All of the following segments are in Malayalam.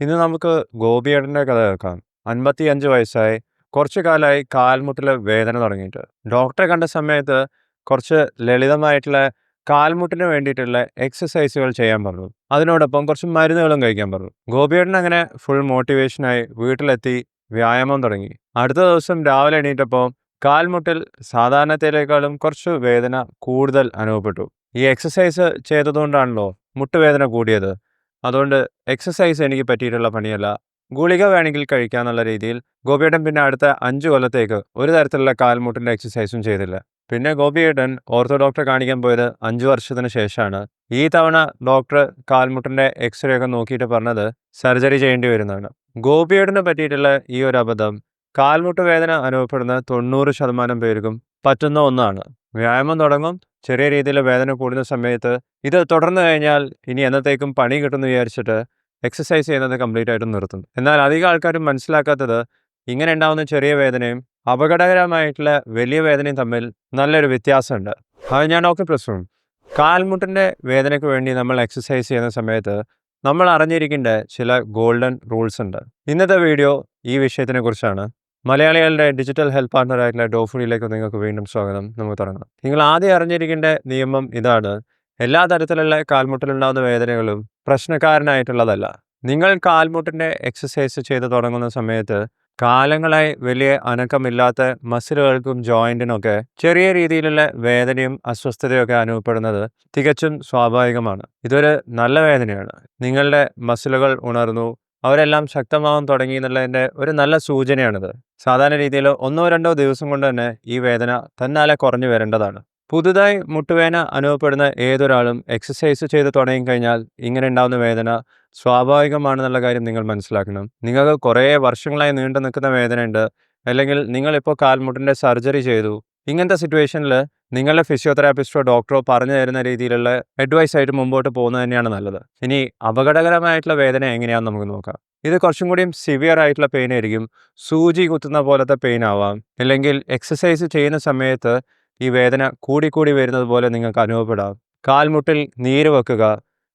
ഇന്ന് നമുക്ക് ഗോപിയേട്ടന്റെ കഥ കേൾക്കാം. അൻപത്തി അഞ്ച് വയസ്സായി കുറച്ചു കാലമായി കാൽമുട്ടിലെ വേദന തുടങ്ങിയിട്ട്. ഡോക്ടറെ കണ്ട സമയത്ത് കുറച്ച് ലളിതമായിട്ടുള്ള കാൽമുട്ടിന് വേണ്ടിയിട്ടുള്ള എക്സസൈസുകൾ ചെയ്യാൻ പറഞ്ഞു. അതിനോടൊപ്പം കുറച്ച് മരുന്നുകളും കഴിക്കാൻ പറഞ്ഞു. ഗോപിയേട്ടൻ അങ്ങനെ ഫുൾ മോട്ടിവേഷനായി വീട്ടിലെത്തി വ്യായാമം തുടങ്ങി. അടുത്ത ദിവസം രാവിലെ എണീറ്റപ്പോൾ കാൽമുട്ടിൽ സാധാരണത്തേക്കാളും കുറച്ച് വേദന കൂടുതൽ അനുഭവപ്പെട്ടു. ഈ എക്സസൈസ് ചെയ്തതുകൊണ്ടാണല്ലോ മുട്ടുവേദന കൂടിയത്. അതുകൊണ്ട് എക്സസൈസ് എനിക്ക് പറ്റിയിട്ടുള്ള പണിയല്ല. ഗുളിക വേണമെങ്കിൽ കഴിക്കാമെന്നുള്ള രീതിയിൽ ഗോപിയേട്ടൻ പിന്നെ അടുത്ത അഞ്ച് കൊല്ലത്തേക്ക് ഒരു തരത്തിലുള്ള കാൽമുട്ടിന്റെ എക്സസൈസും ചെയ്തില്ല. പിന്നെ ഗോപിയേട്ടൻ ഓർത്തോ ഡോക്ടറെ കാണിക്കാൻ പോയത് അഞ്ച് വർഷത്തിന് ശേഷമാണ്. ഈ തവണ ഡോക്ടർ കാൽമുട്ടിന്റെ എക്സ്റേ ഒക്കെ നോക്കിയിട്ട് പറഞ്ഞത് സർജറി ചെയ്യേണ്ടി വരുന്നതാണ്. ഗോപിയേട്ടന് പറ്റിയിട്ടുള്ള ഈ ഒരു അബദ്ധം കാൽമുട്ട് വേദന അനുഭവപ്പെടുന്ന തൊണ്ണൂറ് ശതമാനം പേർക്കും പറ്റുന്ന ഒന്നാണ്. വ്യായാമം തുടങ്ങും. ചെറിയ രീതിയിൽ വേദന കൂടുന്ന സമയത്ത് ഇത് തുടർന്ന് കഴിഞ്ഞാൽ ഇനി എന്നത്തേക്കും പണി കിട്ടുമെന്ന് വിചാരിച്ചിട്ട് എക്സസൈസ് ചെയ്യുന്നത് കംപ്ലീറ്റ് ആയിട്ട് നിർത്തും. എന്നാൽ അധികം ആൾക്കാരും മനസ്സിലാക്കാത്തത് ഇങ്ങനെ ഉണ്ടാവുന്ന ചെറിയ വേദനയും അപകടകരമായിട്ടുള്ള വലിയ വേദനയും തമ്മിൽ നല്ലൊരു വ്യത്യാസമുണ്ട്. അത് ഞാൻ ഡോക്ടർ പ്രശ്നം കാൽമുട്ടിന്റെ വേദനയ്ക്ക് വേണ്ടി നമ്മൾ എക്സസൈസ് ചെയ്യുന്ന സമയത്ത് നമ്മൾ അറിഞ്ഞിരിക്കേണ്ട ചില ഗോൾഡൻ റൂൾസ് ഉണ്ട്. ഇന്നത്തെ വീഡിയോ ഈ വിഷയത്തിനെ കുറിച്ചാണ്. മലയാളികളുടെ ഡിജിറ്റൽ ഹെൽത്ത് പാർട്ണറായിട്ടുള്ള ഡോഫുഡിയിലേക്ക് നിങ്ങൾക്ക് വീണ്ടും സ്വാഗതം. നമുക്ക് തുടങ്ങാം. നിങ്ങൾ ആദ്യം അറിഞ്ഞിരിക്കേണ്ട നിയമം ഇതാണ്. എല്ലാ തരത്തിലുള്ള കാൽമുട്ടിലുണ്ടാകുന്ന വേദനകളും പ്രശ്നക്കാരനായിട്ടുള്ളതല്ല. നിങ്ങൾ കാൽമുട്ടിന്റെ എക്സസൈസ് ചെയ്ത് തുടങ്ങുന്ന സമയത്ത് കാലങ്ങളായി വലിയ അനക്കമില്ലാത്ത മസിലുകൾക്കും ജോയിന്റിനൊക്കെ ചെറിയ രീതിയിലുള്ള വേദനയും അസ്വസ്ഥതയൊക്കെ അനുഭവപ്പെടുന്നത് തികച്ചും സ്വാഭാവികമാണ്. ഇതൊരു നല്ല വേദനയാണ്. നിങ്ങളുടെ മസിലുകൾ ഉണർന്നു അവരെല്ലാം ശക്തമാവാൻ തുടങ്ങി എന്നുള്ളതിന്റെ ഒരു നല്ല സൂചനയാണിത്. സാധാരണ രീതിയിൽ ഒന്നോ രണ്ടോ ദിവസം കൊണ്ട് തന്നെ ഈ വേദന തന്നാലെ കുറഞ്ഞു വരേണ്ടതാണ്. പുതുതായി മുട്ടുവേദന അനുഭവപ്പെടുന്ന ഏതൊരാളും എക്സസൈസ് ചെയ്ത് തുടങ്ങി കഴിഞ്ഞാൽ ഇങ്ങനെ ഉണ്ടാകുന്ന വേദന സ്വാഭാവികമാണെന്നുള്ള കാര്യം നിങ്ങൾ മനസ്സിലാക്കണം. നിങ്ങൾക്ക് കുറേ വർഷങ്ങളായി നീണ്ടു നിൽക്കുന്ന വേദനയുണ്ട്. അല്ലെങ്കിൽ നിങ്ങളിപ്പോൾ കാൽമുട്ടിന്റെ സർജറി ചെയ്തു. ഇങ്ങനത്തെ സിറ്റുവേഷനിൽ നിങ്ങളുടെ ഫിസിയോതെറാപ്പിസ്റ്റോ ഡോക്ടറോ പറഞ്ഞു തരുന്ന രീതിയിലുള്ള അഡ്വൈസ് ആയിട്ട് മുമ്പോട്ട് പോകുന്നത് തന്നെയാണ് നല്ലത്. ഇനി അപകടകരമായിട്ടുള്ള വേദന എങ്ങനെയാണെന്ന് നമുക്ക് നോക്കാം. ഇത് കുറച്ചും കൂടിയും സിവിയർ ആയിട്ടുള്ള പെയിൻ ആയിരിക്കും. സൂചി കുത്തുന്ന പോലത്തെ പെയിൻ ആവാം. അല്ലെങ്കിൽ എക്സസൈസ് ചെയ്യുന്ന സമയത്ത് ഈ വേദന കൂടിക്കൂടി വരുന്നത് പോലെ നിങ്ങൾക്ക് അനുഭവപ്പെടാം. കാൽമുട്ടിൽ നീര് വെക്കുക.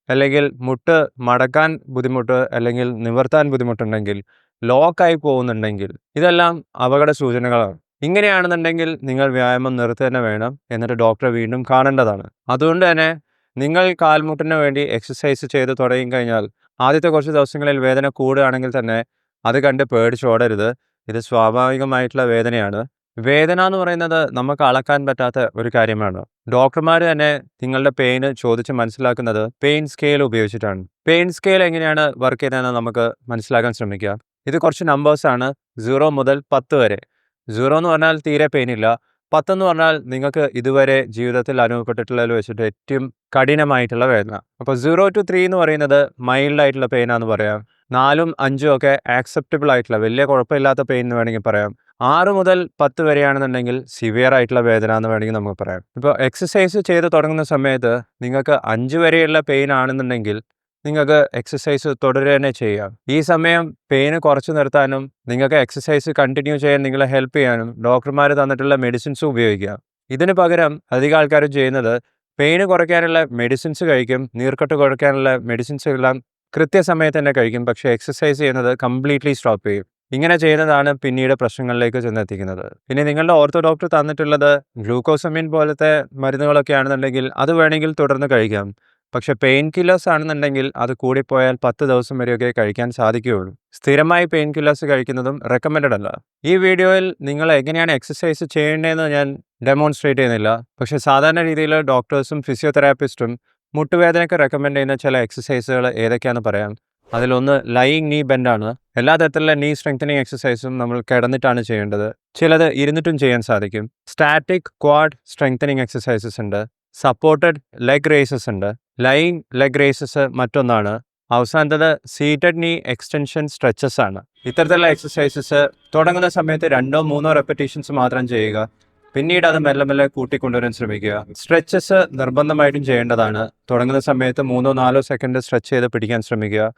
അല്ലെങ്കിൽ മുട്ട് മടക്കാൻ ബുദ്ധിമുട്ട് അല്ലെങ്കിൽ നിവർത്താൻ ബുദ്ധിമുട്ടുണ്ടെങ്കിൽ ലോക്കായി പോകുന്നുണ്ടെങ്കിൽ ഇതെല്ലാം അപകട സൂചനകളാണ്. ഇങ്ങനെയാണെന്നുണ്ടെങ്കിൽ നിങ്ങൾ വ്യായാമം നിർത്തി തന്നെ വേണം. എന്നിട്ട് ഡോക്ടറെ വീണ്ടും കാണേണ്ടതാണ്. അതുകൊണ്ട് തന്നെ നിങ്ങൾ കാൽമുട്ടിന് വേണ്ടി എക്സസൈസ് ചെയ്ത് തുടങ്ങി കഴിഞ്ഞാൽ ആദ്യത്തെ കുറച്ച് ദിവസങ്ങളിൽ വേദന കൂടുകയാണെങ്കിൽ തന്നെ അത് കണ്ട് പേടിച്ചോടരുത് ഇത് സ്വാഭാവികമായിട്ടുള്ള വേദനയാണ്. വേദന എന്ന് പറയുന്നത് നമുക്ക് അളക്കാൻ പറ്റാത്ത ഒരു കാര്യമാണ്. ഡോക്ടർമാർ തന്നെ നിങ്ങളുടെ പെയിന് ചോദിച്ച് മനസ്സിലാക്കുന്നത് പെയിൻ സ്കെയിൽ ഉപയോഗിച്ചിട്ടാണ്. പെയിൻ സ്കെയിൽ എങ്ങനെയാണ് വർക്ക് ചെയ്യുന്നതെന്ന് നമുക്ക് മനസ്സിലാക്കാൻ ശ്രമിക്കുക ഇത് കുറച്ച് നമ്പേഴ്സാണ് സീറോ മുതൽ പത്ത് വരെ. സീറോ എന്ന് പറഞ്ഞാൽ തീരെ പെയിനില്ല പത്തെന്ന് പറഞ്ഞാൽ നിങ്ങൾക്ക് ഇതുവരെ ജീവിതത്തിൽ അനുഭവപ്പെട്ടിട്ടുള്ളതിൽ വെച്ചിട്ട് ഏറ്റവും കഠിനമായിട്ടുള്ള വേദന. അപ്പോൾ സീറോ ടു ത്രീ എന്ന് പറയുന്നത് മൈൽഡ് ആയിട്ടുള്ള പെയിനാന്ന് പറയാം. നാലും അഞ്ചും ഒക്കെ ആക്സെപ്റ്റബിൾ ആയിട്ടുള്ള വലിയ കുഴപ്പമില്ലാത്ത പെയിൻ എന്ന് വേണമെങ്കിൽ പറയാം. ആറ് മുതൽ പത്ത് വരെയാണെന്നുണ്ടെങ്കിൽ സിവിയർ ആയിട്ടുള്ള വേദന എന്ന് വേണമെങ്കിൽ നമുക്ക് പറയാം. ഇപ്പോൾ എക്സസൈസ് ചെയ്ത് തുടങ്ങുന്ന സമയത്ത് നിങ്ങൾക്ക് അഞ്ച് വരെയുള്ള പെയിൻ ആണെന്നുണ്ടെങ്കിൽ നിങ്ങൾക്ക് എക്സസൈസ് തുടരുക തന്നെ ചെയ്യാം. ഈ സമയം പെയിന് കുറച്ച് നിർത്താനും നിങ്ങൾക്ക് എക്സസൈസ് കണ്ടിന്യൂ ചെയ്യാൻ നിങ്ങളെ ഹെൽപ്പ് ചെയ്യാനും ഡോക്ടർമാർ തന്നിട്ടുള്ള മെഡിസിൻസ് ഉപയോഗിക്കുക ഇതിന് പകരം അധികം ആൾക്കാരും ചെയ്യുന്നത് പെയിന് കുറയ്ക്കാനുള്ള മെഡിസിൻസ് കഴിക്കും നീർക്കെട്ട് കുറയ്ക്കാനുള്ള മെഡിസിൻസ് എല്ലാം കൃത്യസമയത്ത് തന്നെ കഴിക്കും പക്ഷേ എക്സസൈസ് ചെയ്യുന്നത് കംപ്ലീറ്റ്ലി സ്റ്റോപ്പ് ചെയ്യും. ഇങ്ങനെ ചെയ്യുന്നതാണ് പിന്നീട് പ്രശ്നങ്ങളിലേക്ക് ചെന്നെത്തിക്കുന്നത്. പിന്നെ നിങ്ങളുടെ ഓർത്തോ ഡോക്ടർ തന്നിട്ടുള്ളത് ഗ്ലൂക്കോസമിൻ പോലത്തെ മരുന്നുകളൊക്കെ ആണെന്നുണ്ടെങ്കിൽ അത് വേണമെങ്കിൽ തുടർന്ന് കഴിക്കാം. പക്ഷെ പെയിൻ കില്ലേഴ്സ് ആണെന്നുണ്ടെങ്കിൽ അത് കൂടിപ്പോയാൽ പത്ത് ദിവസം വരെയൊക്കെ കഴിക്കാൻ സാധിക്കുകയുള്ളൂ. സ്ഥിരമായി പെയിൻ കില്ലേഴ്സ് കഴിക്കുന്നതും റെക്കമെൻഡഡ് അല്ല. ഈ വീഡിയോയിൽ നിങ്ങൾ എങ്ങനെയാണ് എക്സസൈസ് ചെയ്യേണ്ടതെന്ന് ഞാൻ ഡെമോൺസ്ട്രേറ്റ് ചെയ്യുന്നില്ല. പക്ഷേ സാധാരണ രീതിയിൽ ഡോക്ടേഴ്സും ഫിസിയോതെറാപ്പിസ്റ്റും മുട്ടുവേദനയ്ക്ക് റെക്കമെൻഡ് ചെയ്യുന്ന ചില എക്സസൈസുകൾ ഏതൊക്കെയാണെന്ന് പറയാം. അതിലൊന്ന് ലൈയിങ് നീ ബെൻഡാണ് എല്ലാ തരത്തിലുള്ള നീ സ്ട്രെങ്തനിങ് എക്സസൈസും നമ്മൾ കിടന്നിട്ടാണ് ചെയ്യേണ്ടത്. ചിലത് ഇരുന്നിട്ടും ചെയ്യാൻ സാധിക്കും. സ്റ്റാറ്റിക് ക്വാഡ് സ്ട്രെങ്തനിങ് എക്സസൈസസ് ഉണ്ട്. സപ്പോർട്ടഡ് ലെഗ് റേസസ് ഉണ്ട്. ലൈങ് ലെഗ് റേസസ് മറ്റൊന്നാണ്. അവസാനത്തത് സീറ്റഡ് നീ എക്സ്റ്റൻഷൻ സ്ട്രെച്ചസ് ആണ്. ഇത്തരത്തിലുള്ള എക്സസൈസസ് തുടങ്ങുന്ന സമയത്ത് രണ്ടോ മൂന്നോ റെപ്പറ്റീഷൻസ് മാത്രം ചെയ്യുക. പിന്നീട് അത് മെല്ലെ മെല്ലെ കൂട്ടിക്കൊണ്ടുവരാൻ ശ്രമിക്കുക. സ്ട്രെച്ചസ് നിർബന്ധമായിട്ടും ചെയ്യേണ്ടതാണ്. തുടങ്ങുന്ന സമയത്ത് മൂന്നോ നാലോ സെക്കൻഡ് സ്ട്രെച്ച് ചെയ്ത് പിടിക്കാൻ ശ്രമിക്കുക.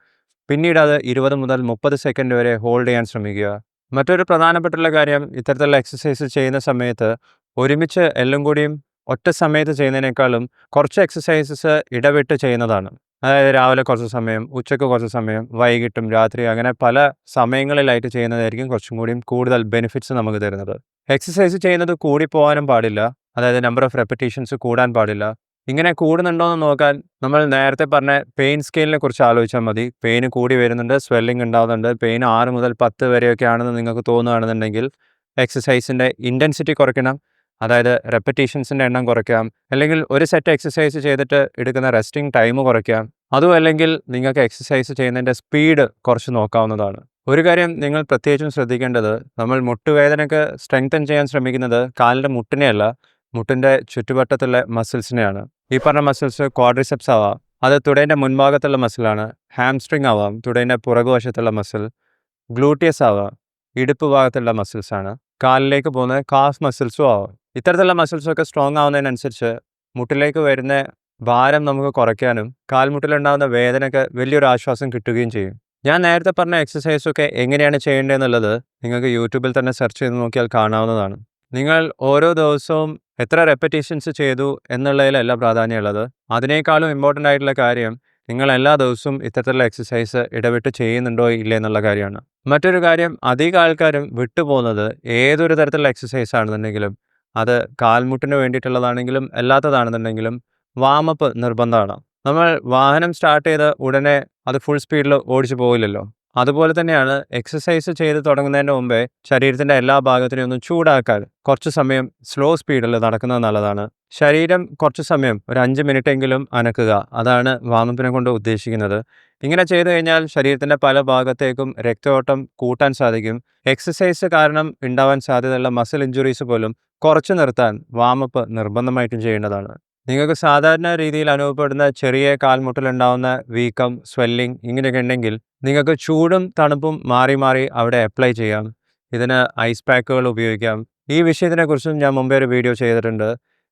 പിന്നീട് അത് ഇരുപത് മുതൽ മുപ്പത് സെക്കൻഡ് വരെ ഹോൾഡ് ചെയ്യാൻ ശ്രമിക്കുക. മറ്റൊരു പ്രധാനപ്പെട്ടുള്ള കാര്യം ഇത്തരത്തിലുള്ള എക്സസൈസ് ചെയ്യുന്ന സമയത്ത് ഒരുമിച്ച് എല്ലാം കൂടിയും ഒറ്റ സമയത്ത് ചെയ്യുന്നതിനേക്കാളും കുറച്ച് എക്സസൈസസ് ഇടവിട്ട് ചെയ്യുന്നതാണ്. അതായത് രാവിലെ കുറച്ച് സമയം ഉച്ചയ്ക്ക് കുറച്ച് സമയം വൈകിട്ടും രാത്രി അങ്ങനെ പല സമയങ്ങളിലായിട്ട് ചെയ്യുന്നതായിരിക്കും കുറച്ചും കൂടിയും കൂടുതൽ ബെനിഫിറ്റ്സ് നമുക്ക് തരുന്നത്. എക്സസൈസ് ചെയ്യുന്നത് കൂടി പോകാനും പാടില്ല. അതായത് നമ്പർ ഓഫ് റെപ്പറ്റീഷൻസ് കൂടാൻ പാടില്ല. ഇങ്ങനെ കൂടുന്നുണ്ടോ എന്ന് നോക്കാൻ നമ്മൾ നേരത്തെ പറഞ്ഞ പെയിൻ സ്കെയിലിനെ കുറിച്ച് ആലോചിച്ചാൽ മതി. പെയിൻ കൂടി വരുന്നുണ്ട് സ്വെല്ലിംഗ് ഉണ്ടാകുന്നുണ്ട് പെയിൻ ആറ് മുതൽ പത്ത് വരെയൊക്കെ ആണെന്ന് നിങ്ങൾക്ക് തോന്നുകയാണെന്നുണ്ടെങ്കിൽ എക്സസൈസിന്റെ ഇന്റൻസിറ്റി കുറയ്ക്കണം. അതായത് റെപ്പറ്റീഷൻസിന്റെ എണ്ണം കുറയ്ക്കാം അല്ലെങ്കിൽ ഒരു സെറ്റ് എക്സസൈസ് ചെയ്തിട്ട് എടുക്കുന്ന റെസ്റ്റിംഗ് ടൈം കുറയ്ക്കാം അതും അല്ലെങ്കിൽ നിങ്ങൾക്ക് എക്സസൈസ് ചെയ്യുന്നതിന്റെ സ്പീഡ് കുറച്ച് നോക്കാവുന്നതാണ്. ഒരു കാര്യം നിങ്ങൾ പ്രത്യേകിച്ചും ശ്രദ്ധിക്കേണ്ടത് നമ്മൾ മുട്ടുവേദനയ്ക്ക് സ്ട്രെങ്തൻ ചെയ്യാൻ ശ്രമിക്കുന്നത് കാലിന്റെ മുട്ടിനെയല്ല മുട്ടിന്റെ ചുറ്റുവട്ടത്തുള്ള മസിൽസിനെയാണ് ഈ പറഞ്ഞ മസിൽസ് ക്വാഡ്രിസെപ്സ് ആവാം അത് തുടേന്റെ മുൻഭാഗത്തുള്ള മസിലാണ് ഹാംസ്ട്രിങ് ആവാം തുടേന്റെ പുറകുവശത്തുള്ള മസിൽ ഗ്ലൂട്ടിയസ് ആവാം ഇടുപ്പ് ഭാഗത്തുള്ള മസിൽസാണ് കാലിലേക്ക് പോകുന്ന കാഫ് മസിൽസും ആവും. ഇത്തരത്തിലുള്ള മസിൽസൊക്കെ സ്ട്രോങ് ആവുന്നതിനനുസരിച്ച് മുട്ടിലേക്ക് വരുന്ന ഭാരം നമുക്ക് കുറയ്ക്കാനും കാൽമുട്ടിലുണ്ടാകുന്ന വേദനയ്ക്ക് വലിയൊരു ആശ്വാസം കിട്ടുകയും ചെയ്യും. ഞാൻ നേരത്തെ പറഞ്ഞ എക്സസൈസൊക്കെ എങ്ങനെയാണ് ചെയ്യേണ്ടതെന്നുള്ളത് നിങ്ങൾക്ക് യൂട്യൂബിൽ തന്നെ സെർച്ച് ചെയ്ത് നോക്കിയാൽ കാണാവുന്നതാണ്. നിങ്ങൾ ഓരോ ദിവസവും എത്ര റെപ്പറ്റീഷൻസ് ചെയ്തു എന്നുള്ളതിലല്ല പ്രാധാന്യമുള്ളത്. അതിനേക്കാളും ഇമ്പോർട്ടന്റ് ആയിട്ടുള്ള കാര്യം നിങ്ങൾ എല്ലാ ദിവസവും ഇത്തരത്തിലുള്ള എക്സസൈസ് ഇടവിട്ട് ചെയ്യുന്നുണ്ടോ ഇല്ലേ എന്നുള്ള കാര്യമാണ്. മറ്റൊരു കാര്യം അധികം ആൾക്കാരും വിട്ടുപോകുന്നത് ഏതൊരു തരത്തിലുള്ള എക്സസൈസ് ആണെന്നുണ്ടെങ്കിലും അത് കാൽമുട്ടിന് വേണ്ടിയിട്ടുള്ളതാണെങ്കിലും അല്ലാത്തതാണെന്നുണ്ടെങ്കിലും വാമപ്പ് നിർബന്ധമാണ്. നമ്മൾ വാഹനം സ്റ്റാർട്ട് ചെയ്ത് ഉടനെ അത് ഫുൾ സ്പീഡിൽ ഓടിച്ചു പോകില്ലല്ലോ അതുപോലെ തന്നെയാണ് എക്സസൈസ് ചെയ്ത് തുടങ്ങുന്നതിന് മുമ്പേ ശരീരത്തിന്റെ എല്ലാ ഭാഗത്തിനെയും ഒന്ന് ചൂടാക്കാൻ കുറച്ച് സമയം സ്ലോ സ്പീഡിൽ നടക്കുന്നത് നല്ലതാണ്. ശരീരം കുറച്ച് സമയം ഒരു അഞ്ച് മിനിറ്റ് എങ്കിലും അനക്കുക. അതാണ് വാമപ്പിനെ കൊണ്ട് ഉദ്ദേശിക്കുന്നത്. ഇങ്ങനെ ചെയ്തു കഴിഞ്ഞാൽ ശരീരത്തിന്റെ പല ഭാഗത്തേക്കും രക്തയോട്ടം കൂട്ടാൻ സാധിക്കും. എക്സസൈസ് കാരണം ഉണ്ടാവാൻ സാധ്യതയുള്ള മസിൽ ഇഞ്ചുറീസ് പോലും കുറച്ച് നിർത്താൻ വാമപ്പ് നിർബന്ധമായിട്ടും ചെയ്യേണ്ടതാണ്. നിങ്ങൾക്ക് സാധാരണ രീതിയിൽ അനുഭവപ്പെടുന്ന ചെറിയ കാൽമുട്ടിലുണ്ടാവുന്ന വീക്കം സ്വെല്ലിംഗ് ഇങ്ങനെയൊക്കെ ഉണ്ടെങ്കിൽ നിങ്ങൾക്ക് ചൂടും തണുപ്പും മാറി മാറി അവിടെ അപ്ലൈ ചെയ്യാം. ഇതിന് ഐസ് പാക്കുകൾ ഉപയോഗിക്കാം. ഈ വിഷയത്തിനെക്കുറിച്ചും ഞാൻ മുമ്പേ ഒരു വീഡിയോ ചെയ്തിട്ടുണ്ട്.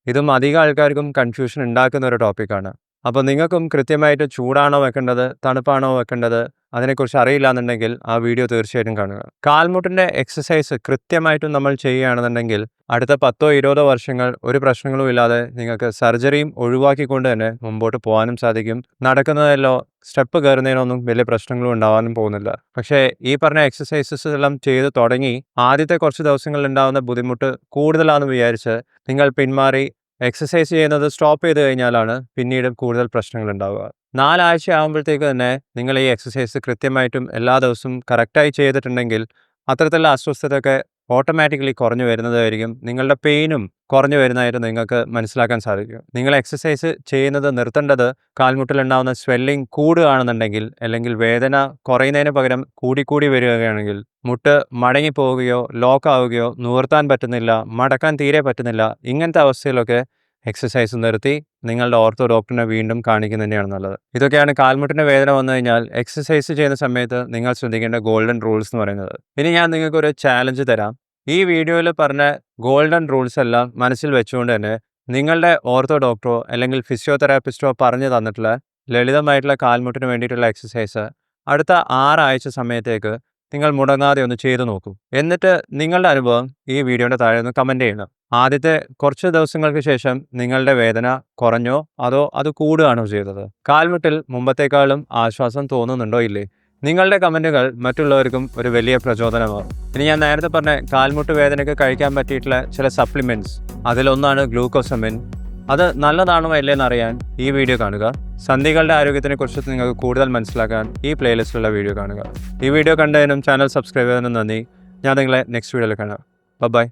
ഇതും അധികം ആൾക്കാർക്കും കൺഫ്യൂഷൻ ഉണ്ടാക്കുന്ന ഒരു ടോപ്പിക്കാണ് അപ്പോൾ നിങ്ങൾക്കും കൃത്യമായിട്ട് ചൂടാണോ വെക്കേണ്ടത് തണുപ്പാണോ വെക്കേണ്ടത് അതിനെക്കുറിച്ച് അറിയില്ല എന്നുണ്ടെങ്കിൽ ആ വീഡിയോ തീർച്ചയായിട്ടും കാണുക. കാൽമുട്ടിന്റെ എക്സസൈസ് കൃത്യമായിട്ടും നമ്മൾ ചെയ്യുകയാണെന്നുണ്ടെങ്കിൽ അടുത്ത പത്തോ ഇരുപതോ വർഷങ്ങൾ ഒരു പ്രശ്നങ്ങളും ഇല്ലാതെ നിങ്ങൾക്ക് സർജറിയും ഒഴിവാക്കിക്കൊണ്ട് തന്നെ മുമ്പോട്ട് പോകാനും സാധിക്കും. നടക്കുന്നതിലോ സ്റ്റെപ്പ് കയറുന്നതിനൊന്നും വലിയ പ്രശ്നങ്ങളും ഉണ്ടാവാനും പോകുന്നില്ല. പക്ഷേ ഈ പറഞ്ഞ എക്സസൈസസ് എല്ലാം ചെയ്ത് തുടങ്ങി ആദ്യത്തെ കുറച്ച് ദിവസങ്ങളിൽ ഉണ്ടാകുന്ന ബുദ്ധിമുട്ട് കൂടുതലാണെന്ന് വിചാരിച്ച് നിങ്ങൾ പിന്മാറി എക്സസൈസ് ചെയ്യുന്നത് സ്റ്റോപ്പ് ചെയ്ത് കഴിഞ്ഞാലാണ് പിന്നീട് കൂടുതൽ പ്രശ്നങ്ങൾ ഉണ്ടാവുക. നാലാഴ്ച ആകുമ്പോഴത്തേക്ക് തന്നെ നിങ്ങൾ ഈ എക്സസൈസ് കൃത്യമായിട്ടും എല്ലാ ദിവസവും കറക്റ്റായി ചെയ്തിട്ടുണ്ടെങ്കിൽ അത്തരത്തിലുള്ള അസ്വസ്ഥതയൊക്കെ ഓട്ടോമാറ്റിക്കലി കുറഞ്ഞു വരുന്നതായിരിക്കും. നിങ്ങളുടെ പെയിനും കുറഞ്ഞു വരുന്നതായിട്ട് നിങ്ങൾക്ക് മനസ്സിലാക്കാൻ സാധിക്കും. നിങ്ങൾ എക്സസൈസ് ചെയ്യുന്നത് നിർത്തേണ്ടത് കാൽമുട്ടിലുണ്ടാകുന്ന സ്വെല്ലിംഗ് കൂടുകയാണെന്നുണ്ടെങ്കിൽ അല്ലെങ്കിൽ വേദന കുറയുന്നതിന് പകരം കൂടിക്കൂടി വരികയാണെങ്കിൽ മുട്ട് മടങ്ങിപ്പോവുകയോ ലോക്ക് ആവുകയോ നൂർത്താൻ പറ്റുന്നില്ല മടക്കാൻ തീരെ പറ്റുന്നില്ല ഇങ്ങനത്തെ അവസ്ഥയിലൊക്കെ എക്സസൈസ് നിർത്തി നിങ്ങളുടെ ഓർത്തോ ഡോക്ടറിനെ വീണ്ടും കാണിക്കുന്നത് തന്നെയാണ് നല്ലത്. ഇതൊക്കെയാണ് കാൽമുട്ടിന്റെ വേദന വന്നു കഴിഞ്ഞാൽ എക്സസൈസ് ചെയ്യുന്ന സമയത്ത് നിങ്ങൾ ശ്രദ്ധിക്കേണ്ട ഗോൾഡൻ റൂൾസ് എന്ന് പറയുന്നത്. ഇനി ഞാൻ നിങ്ങൾക്ക് ഒരു ചാലഞ്ച് തരാം. ഈ വീഡിയോയിൽ പറഞ്ഞ ഗോൾഡൻ റൂൾസ് എല്ലാം മനസ്സിൽ വെച്ചുകൊണ്ട് തന്നെ നിങ്ങളുടെ ഓർത്തോ ഡോക്ടറോ അല്ലെങ്കിൽ ഫിസിയോതെറാപ്പിസ്റ്റോ പറഞ്ഞു തന്നിട്ടുള്ള ലളിതമായിട്ടുള്ള കാൽമുട്ടിന് വേണ്ടിയിട്ടുള്ള എക്സസൈസ് അടുത്ത ആറാഴ്ച സമയത്തേക്ക് നിങ്ങൾ മുടങ്ങാതെ ഒന്ന് ചെയ്തു നോക്കൂ. എന്നിട്ട് നിങ്ങളുടെ അനുഭവം ഈ വീഡിയോയുടെ താഴെ ഒന്ന് കമന്റ് ചെയ്യണം ആദ്യത്തെ കുറച്ച് ദിവസങ്ങൾക്ക് ശേഷം നിങ്ങളുടെ വേദന കുറഞ്ഞോ അതോ അത് കൂടുകയാണോ ചെയ്തത്? കാൽമുട്ടിൽ മുമ്പത്തേക്കാളും ആശ്വാസം തോന്നുന്നുണ്ടോ ഇല്ലേ? നിങ്ങളുടെ കമന്റുകൾ മറ്റുള്ളവർക്കും ഒരു വലിയ പ്രചോദനമാകും. ഇനി ഞാൻ നേരത്തെ പറഞ്ഞ കാൽമുട്ട് വേദനയ്ക്ക് കഴിക്കാൻ പറ്റിയിട്ടുള്ള ചില സപ്ലിമെന്റ്സ് അതിലൊന്നാണ് ഗ്ലൂക്കോസമിൻ. അത് നല്ലതാണോ അറിയാൻ ഈ വീഡിയോ കാണുക. സന്ധികളുടെ ആരോഗ്യത്തിനെ കുറിച്ച് നിങ്ങൾക്ക് കൂടുതൽ മനസ്സിലാക്കാൻ ഈ പ്ലേലിസ്റ്റിലുള്ള വീഡിയോ കാണുക. ഈ വീഡിയോ കണ്ടതിനും ചാനൽ സബ്സ്ക്രൈബ് ചെയ്തതിനും നന്ദി. ഞാൻ നിങ്ങളെ നെക്സ്റ്റ് വീഡിയോയിൽ കാണാം. ബൈ